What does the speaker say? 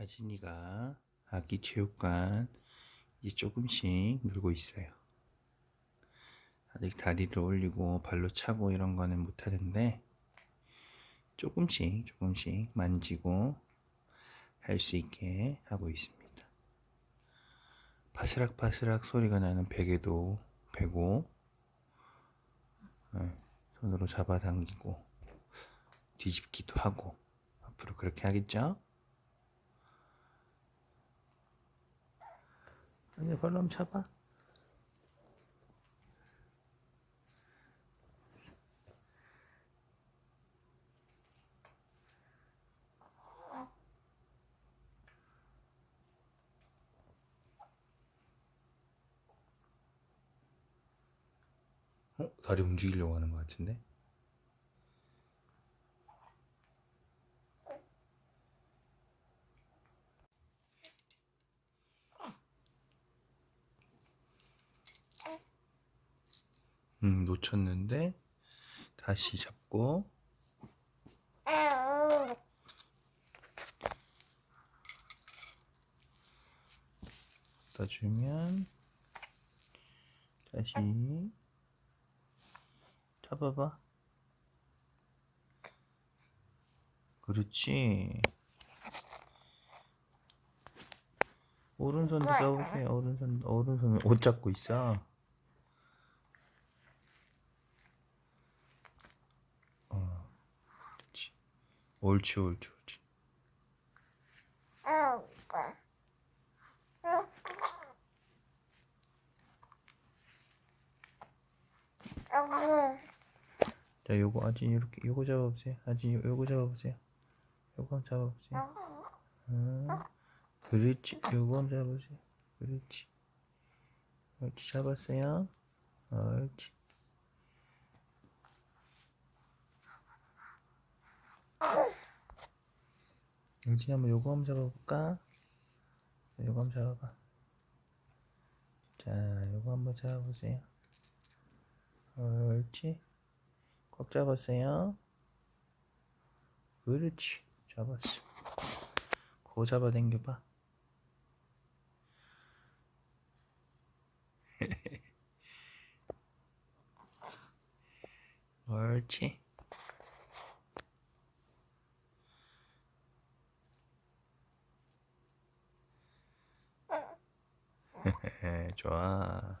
하진이가 아기 체육관 이제 조금씩 늘고 있어요. 아직 다리를 올리고 발로 차고 이런 거는 못 하는데 조금씩 조금씩 만지고 할 수 있게 하고 있습니다. 파스락파스락 소리가 나는 베개도 베고 예, 손으로 잡아당기고 뒤집기도 하고 앞으로 그렇게 하겠죠? 발로 한번 잡아 어? 다리 움직이려고 하는 것 같은데? 음, 놓쳤는데 다시 잡고 떠주면 다시 잡아봐. 그렇지. 오른손도 잡으세요. 오른손, 오른손은 옷 잡고 있어. 어, 그렇지. 옳지, 옳지, 옳지. 자, 요거 아직 이렇게 요거 잡아보세요. 아직 요- 요거 잡아보세요. 요거 잡아보세요. 어, 그렇지. 요거 잡아보세요. 그렇지. 옳지. 잡았어요. 옳지. 옳지. 한번 요거 한번 잡아볼까? 자, 요거 한번 잡아봐. 자, 요거 한번 잡아보세요. 옳지. 꽉 잡았어요. 그렇지. 잡았어. 고 잡아 당겨봐. 옳지. 좋아.